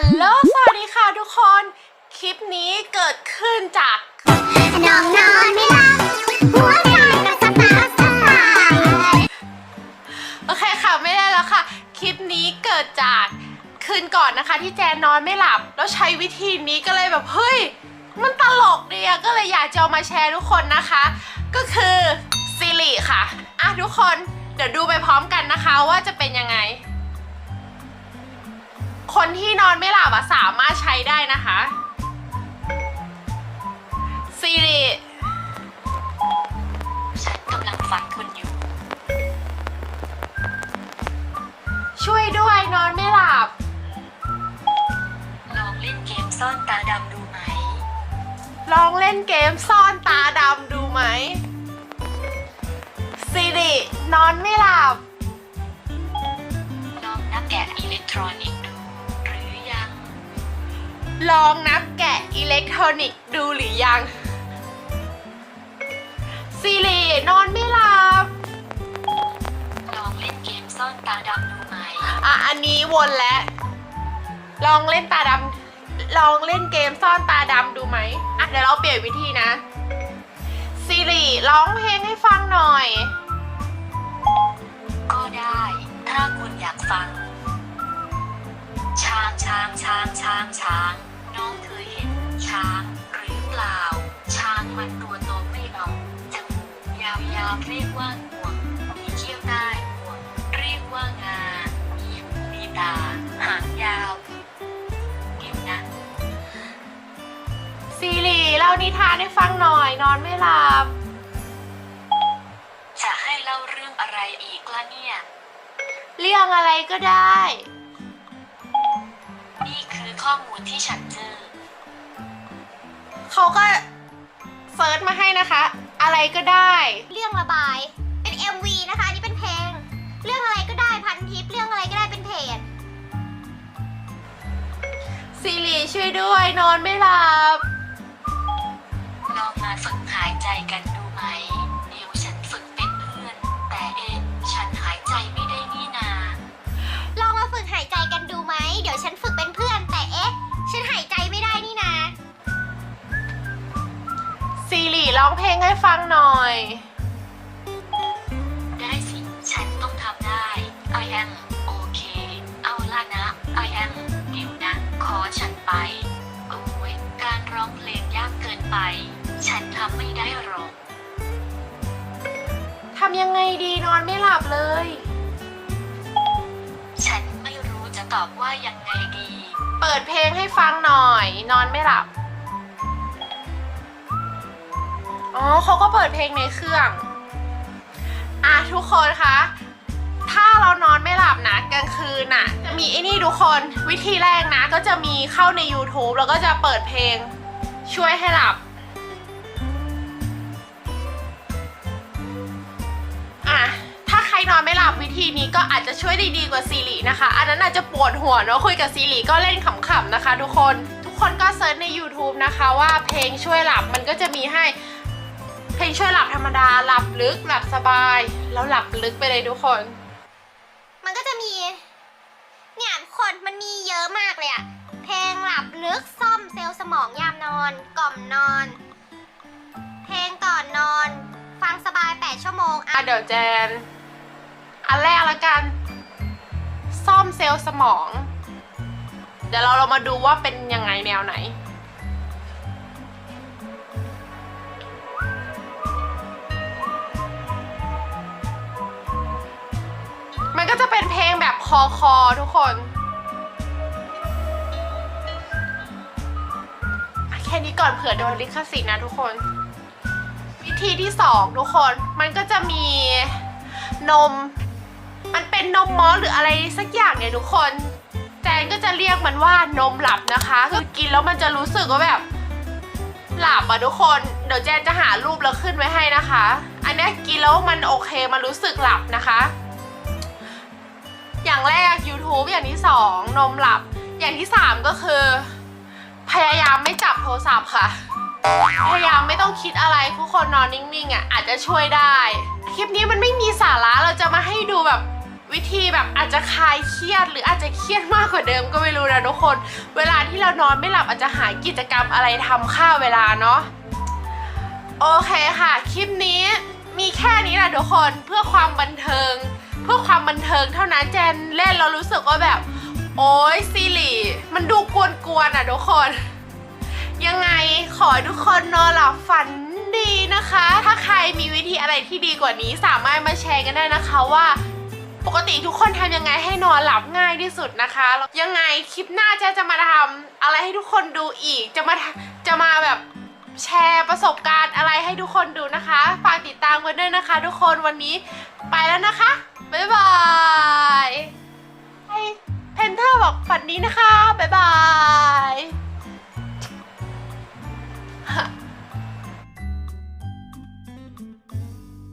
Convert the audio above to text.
ฮัลโหลสวัสดีค่ะทุกคน คลิปนี้เกิดขึ้นจาก น้องนอนไม่หลับหัวใจกระสับกระส่ายโอเคค่ะไม่ได้แล้วค่ะ คลิปนี้เกิดจากคืนก่อนนะคะ ที่แจนนอนไม่หลับ แล้วใช้วิธีนี้ก็เลยแบบเฮ้ย มันตลกดีอะก็เลยอยากจะเอามาแชร์ทุกคนนะคะ ก็คือซิริค่ะอะทุกคนเดี๋ยวดูไปพร้อมกันนะคะว่าจะเป็นยังไง คนที่นอนไม่หลับอะสามารถใช้ได้นะคะซิริฉันกำลังฟังคุณอยู่ ช่วยด้วยนอนไม่หลับ ลองเล่นเกมซ่อนตาดำดูไหม ลองเล่นเกมซ่อนตาดำดูไหมซิรินอนไม่หลับ ลองนับแกะอิเล็กทรอนิกส์ดูหรือยัง ลองนับแกะอิเล็กทรอนิกส์ดูหรือยังซิรินอนไม่หลับลองเล่นเกมซ่อนตาดำดูไหม อะ อันนี้วนแล้ว ลองเล่นตาดำลองเล่นเกมซ่อนตาดำดูไหมอะเดี๋ยวเราเปลี่ยนวิธีนะซิริร้องเพลงให้ฟังหน่อย ก็ได้ ถ้าคุณอยากฟังานิทานให้ฟังหน่อย นอนไม่หลับ จะให้เล่าเรื่องอะไรอีกล่ะเนี่ย เรื่องอะไรก็ได้ นี่คือข้อมูลที่ฉันเจอ เขาก็เซิร์ชมาให้นะคะ อะไรก็ได้ เรื่องระบาย เป็น MV นะคะ อันนี้เป็นเพลง เรื่องอะไรก็ได้พันทิป เรื่องอะไรก็ได้เป็นเพจซิริช่วยด้วย นอนไม่หลับลองมา ฝึกหายใจกันดูไหม เดี๋ยวฉันฝึกเป็นเพื่อน แต่เอ๊ะฉันหายใจไม่ได้นี่นา ลองมาฝึกหายใจกันดูไหม เดี๋ยวฉันฝึกเป็นเพื่อน แต่เอ๊ะ ฉันหายใจไม่ได้นี่นาซิริร้องเพลงให้ฟังหน่อย ไงดีนอนไม่หลับเลย ฉันไม่รู้จะตอบว่ายังไงดี เปิดเพลงให้ฟังหน่อย นอนไม่หลับ อ๋อเขาก็เปิดเพลงในเครื่อง อะทุกคนคะ ถ้าเรานอนไม่หลับนะกลางคืนน่ะ จะมีไอ้นี่ทุกคนวิธีแรกนะ ก็จะมีเข้าใน YouTube แล้วก็จะเปิดเพลงช่วยให้หลับ รนอนไม่หลับวิธีนี้ก็อาจจะช่วยได้ดีกว่าซีรีนะคะ อันนั้นอาจจะปวดหัวเนาะคุยกับซีรีก็เล่นขำๆนะคะ ทุกคนทุกคนก็เซิร์ชใน YouTube นะคะว่าเพลงช่วยหลับมันก็จะมีให้เพลงช่วยหลับธรรมดาหลับลึกหลับสบาย แล้วหลับลึกไปเลยทุกคน มันก็จะมี เนี่ยทุกคนมันมีเยอะมากเลยอะเพลงหลับลึกซ่อมเซลล์สมองยามนอน กล่อมนอน เพลงก่อนนอน ฟังสบาย 8 ชั่วโมงอะอะเดี๋ยวแจน อันแรกละกัน ซ่อมเซลล์สมอง เดี๋ยวเราเรามาดูว่าเป็นยังไงแนวไหน มันก็จะเป็นเพลงแบบคอคอทุกคนแค่นี้ก่อนเผื่อโดนลิขสิทธิ์นะทุกคน วิธีที่สองทุกคนมันก็จะมีนม มันเป็นนมมอสหรืออะไรสักอย่างเนี่ยทุกคนแจนก็จะเรียกมันว่านมหลับนะคะ คือกินแล้วมันจะรู้สึกว่าแบบ หลับอะทุกคน เดี๋ยวแจนจะหารูปแล้วขึ้นไว้ให้นะคะ อันนี้กินแล้วมันโอเคมันรู้สึกหลับนะคะ อย่างแรก YouTube อย่างที่สองนมหลับ อย่างที่สามก็คือ พยายามไม่จับโทรศัพท์ค่ะ พยายามไม่ต้องคิดอะไรทุกคนนอนนิ่งๆอะอาจจะช่วยได้ คลิปนี้มันไม่มีสาระเราจะมาให้ดูแบบวิธีแบบอาจจะคลายเครียด หรืออาจจะเครียดมากกว่าเดิมก็ไม่รู้นะทุกคน เวลาที่เรานอนไม่หลับอาจจะหากิจกรรมอะไรทำค่าเวลาเนาะโอเคค่ะ คลิปนี้มีแค่นี้แหละทุกคนเพื่อความบันเทิง เพื่อความบันเทิงเท่านั้นเจนเล่นเรารู้สึกว่าแบบ โอ้ยซีรีส์มันดูกวนๆอะทุกคน ยังไงขอให้ทุกคนนอนหลับฝันดีนะคะ ถ้าใครมีวิธีอะไรที่ดีกว่านี้ สามารถมาแชร์กันได้นะคะว่า ปกติทุกคนทำยังไงให้นอนหลับง่ายที่สุดนะคะยังไงคลิปหน้าเจะจะมาทำอะไรให้ทุกคนดูอีกจะมาจะมาแบบแชร์ประสบการณ์อะไรให้ทุกคนดูนะคะ ฝากติดตามกันด้วยนะคะ ทุกคนวันนี้ไปแล้วนะคะ บ๊ายบายเพนเทอร์บอกฝันดีนะคะ บ๊ายบาย